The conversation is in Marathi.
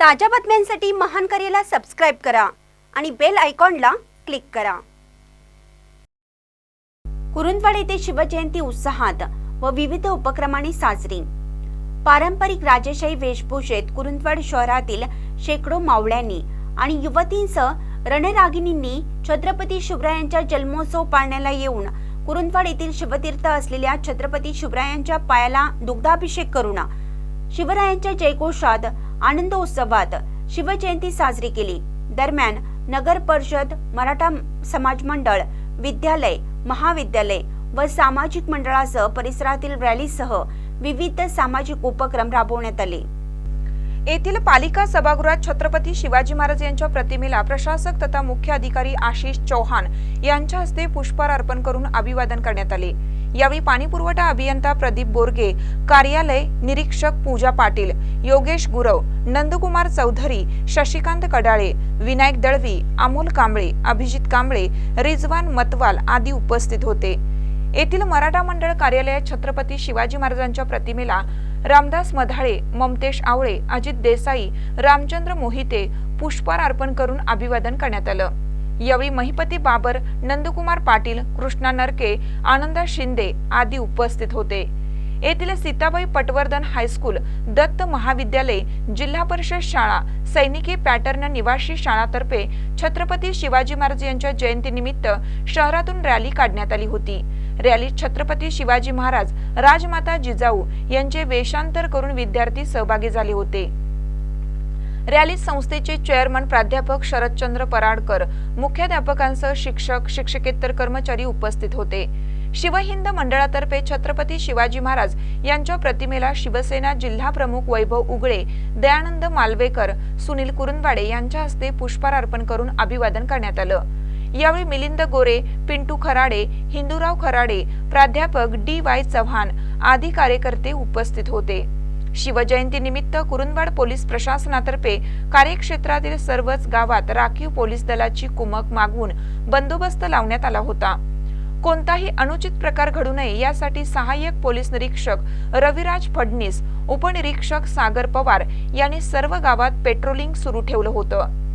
ताज्या बातम्यांसाठी महान करेला सबस्क्राईब करा आणि बेल आयकॉनला क्लिक करा. कुरुंदवाड येथे शिवजयंती उत्साहात व विविध उपक्रमांनी साजरी. पारंपरिक राजेशाही वेशभूषेत कुरुंदवाड शहरातील शेकडो मावळ्यांनी आणि युवतींसह रणरागिणींनी छत्रपती शिवरायांच्या जन्मोत्सव पाळण्याला येऊन कुरुंदवाड येथील शिवतीर्थ असलेल्या छत्रपती शिवरायांच्या पायाला दुग्धाभिषेक करून शिवरायांच्या जयघोषात आनंदोत्सवात शिवजयंती साजरी केली. दरम्यान नगर परिषद मराठा समाज मंडळ विद्यालय महाविद्यालय व सामाजिक मंडळासह परिसरातील रॅलीसह विविध सामाजिक उपक्रम राबवण्यात आले. येथील पालिका सभागृहात छत्रपती शिवाजी महाराज यांच्या प्रतिमेला प्रशासक तथा मुख्य अधिकारी आशिष चौहान यांच्या हस्ते पुष्पहार अर्पण करून अभिवादन करण्यात आले. यावेळी पाणी पुरवठा अभियंता प्रदीप बोरगे कार्यालय निरीक्षक पूजा पाटील योगेश गुरव नंदकुमार चौधरी शशिकांत कडाळे विनायक दळवी अमोल कांबळे अभिजित कांबळे रिजवान मतवाल आदी उपस्थित होते. येथील मराठा मंडळ कार्यालयात छत्रपती शिवाजी महाराजांच्या प्रतिमेला रामदास मधाळे ममतेश आवळे अजित देसाई रामचंद्र मोहिते पुष्पहार अर्पण करून अभिवादन करण्यात आलं. यावेळी महिपती बाबर नंदकुमार पाटील कृष्णा नरके आनंदा शिंदे आदी उपस्थित होते. येथील सीताबाई पटवर्धन हायस्कूल दत्त महाविद्यालय जिल्हा परिषद शाळा सैनिकी पॅटर्न निवासी शाळातर्फे छत्रपती शिवाजी महाराज यांच्या जयंतीनिमित्त शहरातून रॅली काढण्यात आली होती. रॅलीत छत्रपती शिवाजी महाराज राजमाता जिजाऊ यांचे वेषांतर करून विद्यार्थी सहभागी झाले होते. रॅलीत संस्थेचे चेअरमन प्राध्यापक शरदचंद्र पराडकर मुख्याध्यापकांसह शिक्षक शिक्षकेतर कर्मचारी उपस्थित होते. शिवहिंद मंडळातर्फे छत्रपती शिवाजी महाराज यांच्या प्रतिमेला शिवसेना जिल्हा प्रमुख वैभव उगळे दयानंद मालवेकर सुनील कुरुंदवाडे यांच्या हस्ते पुष्पार अर्पण करून अभिवादन करण्यात आलं. यावेळी मिलिंद गोरे पिंटू खराडे हिंदूराव खराडे प्राध्यापक डी वाय चव्हाण आदी कार्यकर्ते उपस्थित होते. शिवजयंती निमित्त कुरुंदवाड पोलीस प्रशासनातर्फे कार्यक्षेत्रातील सर्वच गावात राखीव पोलीस दलाची कुमक मागवून बंदोबस्त लावण्यात आला होता. कोणताही अनुचित प्रकार घडू नये यासाठी सहाय्यक पोलीस निरीक्षक रविराज फडणीस उपनिरीक्षक सागर पवार यांनी सर्व गावात पेट्रोलिंग सुरू ठेवलं होतं.